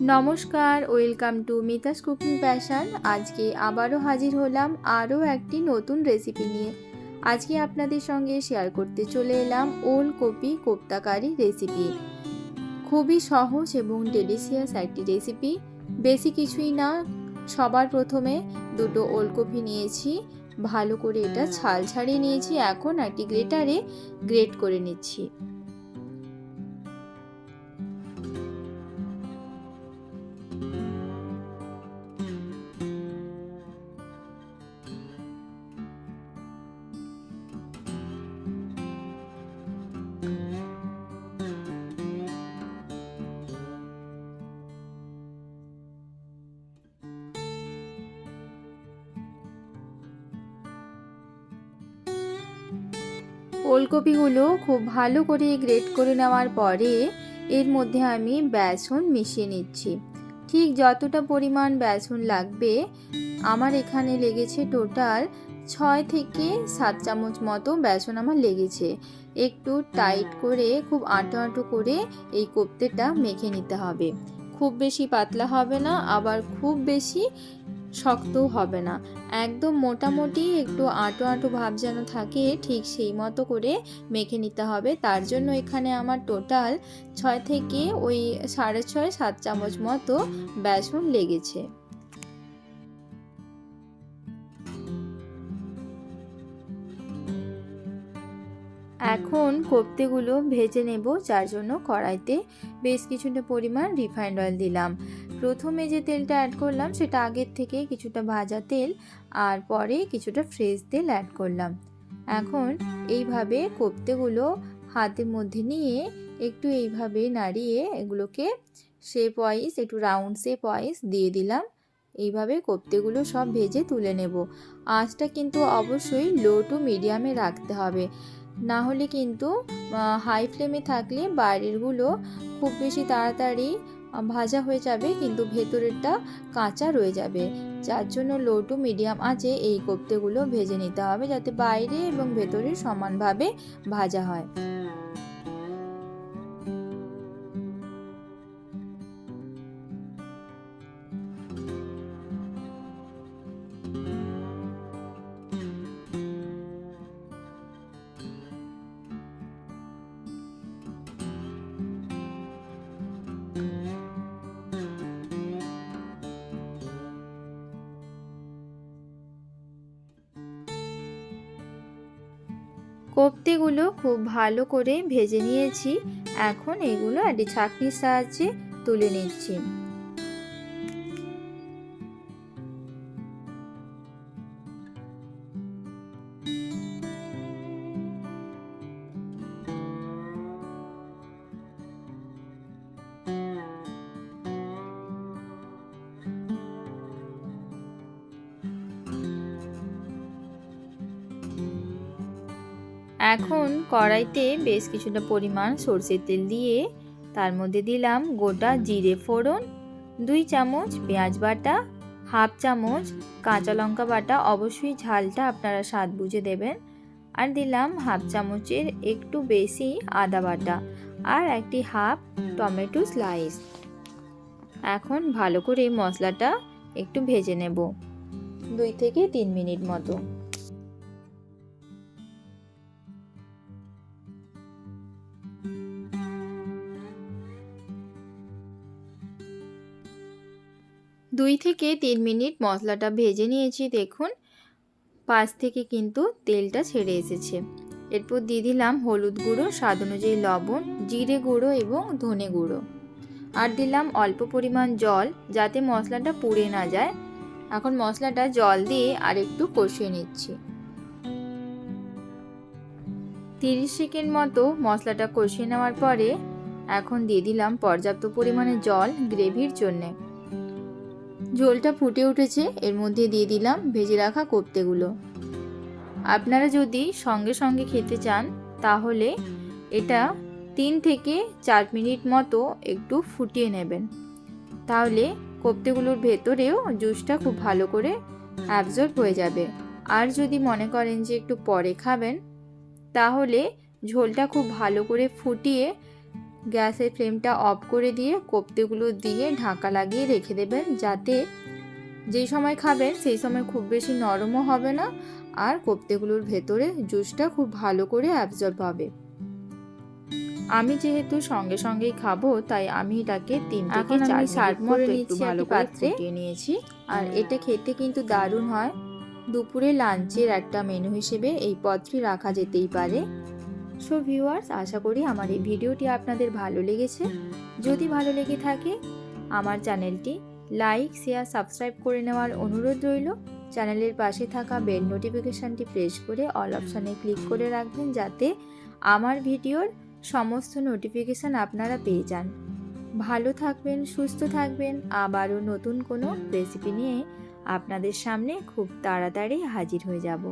নমস্কার, welcome to Mita's cooking passion. আজকে আবারও হাজির হলাম আরও একটি নতুন রেসিপি নিয়ে। আজকে আপনাদের সঙ্গে শেয়ার করতে চলে এলাম ওলকপি কোপ্তাকারি রেসিপি। খুবই সহজ এবং ডেলিশিয়াস একটি রেসিপি। বেশি কিছুই না, সবার প্রথমে দুটো ওলকপি নিয়েছি, ভালো করে এটা ছাল ছাড়িয়ে নিয়েছি, এখন একটি গ্রেটারে গ্রেট করে নিচ্ছি। ওলকপিগুলো খুব ভালো করে গ্রেট করে নেওয়ার পরে এর মধ্যে আমি বেসন মিশিয়ে নিচ্ছি। ঠিক যতটা পরিমাণ বেসন লাগবে, আমার এখানে লেগেছে টোটাল ছয় থেকে সাত চামচ মতো বেসন আমার লেগেছে। একটু টাইট করে, খুব আঁটো আঁটো করে এই কোপ্তেটা মেখে নিতে হবে। খুব বেশি পাতলা হবে না, আবার খুব বেশি শক্তও হবে না। একদম মোটামুটি একটু আঁটো আঁটো ভাব যেন থাকে, ঠিক সেই মতো করে মেখে নিতে হবে। তার জন্য এখানে আমার টোটাল ছয় থেকে ওই সাড়ে ছয়, সাত চামচ মতো বেসন লেগেছে। এখন কোপ্তেগুলো ভেজে নেব, যার জন্য কড়াইতে বেশ কিছুটা পরিমাণ রিফাইন্ড অয়েল দিলাম। প্রথমে যে তেলটা অ্যাড করলাম, সেটা আগের থেকে কিছুটা ভাজা তেল আর পরে কিছুটা ফ্রেশ তেল অ্যাড করলাম। এখন এইভাবে কোপ্তেগুলো হাতের মধ্যে নিয়ে একটু এইভাবে নাড়িয়ে এগুলোকে শেপ ওয়াইজ একটু রাউন্ড শেপ ওয়াইজ দিয়ে দিলাম। এইভাবে কোপ্তেগুলো সব ভেজে তুলে নেব। আঁচটা কিন্তু অবশ্যই লো টু মিডিয়ামে রাখতে হবে। না হলে কিন্তু হাই ফ্লেমে থাকলে বাইরেরগুলো খুব বেশি তাড়াতাড়ি ভাজা হয়ে যাবে কিন্তু ভেতরেরটা কাঁচা রয়ে যাবে। যার জন্য লো টু মিডিয়াম আঁচে এই কোপ্তেগুলো ভেজে নিতে হবে যাতে বাইরে এবং ভেতরে সমানভাবে ভাজা হয়। কোপ্তেগুলো খুব ভালো করে ভেজে নিয়েছি। এখন এগুলো একটি ছাঁকনির সাহায্যে তুলে নিচ্ছি। এখন কড়াইতে বেশ কিছুটা পরিমাণ সর্ষের তেল দিয়ে তার মধ্যে দিলাম গোটা জিরে ফোড়ন, দুই চামচ পেঁয়াজ বাটা, হাফ চামচ কাঁচা লঙ্কা বাটা। অবশ্যই ঝালটা আপনারা স্বাদ বুঝে দেবেন। আর দিলাম হাফ চামচের একটু বেশি আদা বাটা আর একটি হাফ টমেটো স্লাইস। এখন ভালো করে মশলাটা একটু ভেজে নেব, দুই থেকে তিন মিনিট মতো। দুই থেকে তিন মিনিট মশলাটা ভেজে নিয়েছি, দেখুন। পাশ থেকে কিন্তু তেলটা ছেড়ে এসেছে। এরপর দিয়ে দিলাম হলুদ গুঁড়ো, স্বাদ অনুযায়ী লবণ, জিরে গুঁড়ো এবং ধনে গুঁড়ো। আর দিলাম অল্প পরিমাণ জল, যাতে মশলাটা পুড়ে না যায়। এখন মশলাটা জল দিয়ে আর একটু কষিয়ে নিচ্ছি। তিরিশ সেকেন্ড মতো মশলাটা কষিয়ে নেওয়ার পরে এখন দিয়ে দিলাম পর্যাপ্ত পরিমাণে জল গ্রেভির জন্যে। ঝোলটা ফুটে উঠেছে, এর মধ্যে দিয়ে দিলাম ভেজে রাখা কোপ্তেগুলো। আপনারা যদি সঙ্গে সঙ্গে খেতে চান, তাহলে এটা তিন থেকে চার মিনিট মতো একটু ফুটিয়ে নেবেন। তাহলে কোপ্তেগুলোর ভেতরেও জুসটা খুব ভালো করে অ্যাবজর্ব হয়ে যাবে। আর যদি মনে করেন যে একটু পরে খাবেন, তাহলে ঝোলটা খুব ভালো করে ফুটিয়ে গ্যাসের ফ্লেমটা অফ করে দিয়ে কোপ্তেগুলো দিয়ে ঢাকা লাগিয়ে রেখে দেবেন যাতে যেই সময় খাবেন সেই সময় খুব বেশি নরমও হবে না আর কোপ্তেগুলোর ভেতরে জুসটা খুব ভালো করে অ্যাবজর্ব হবে। আমি যেহেতু সঙ্গে সঙ্গেই খাব তাই আমি এটাকে তিন থেকে চার সার্ভ করে নিচ্ছি ভালো পাত্রে। ফুটিয়ে নিয়েছি। আর এটা খেতে কিন্তু দারুণ হয়। দুপুরে লাঞ্চের একটা মেনু হিসেবে এই পদটি রাখা যেতেই পারে। সো ভিউয়ার্স আশা করি আমার এই ভিডিওটি আপনাদের ভালো লেগেছে। যদি ভালো লেগে থাকে, আমার চ্যানেলটি লাইক, শেয়ার, সাবস্ক্রাইব করে নেওয়ার অনুরোধ রইল। চ্যানেলের পাশে থাকা বেল নোটিফিকেশানটি প্রেস করে অল অপশানে ক্লিক করে রাখবেন যাতে আমার ভিডিওর সমস্ত নোটিফিকেশান আপনারা পেয়ে যান। ভালো থাকবেন, সুস্থ থাকবেন। আবারও নতুন কোনো রেসিপি নিয়ে আপনাদের সামনে খুব তাড়াতাড়ি হাজির হয়ে যাব।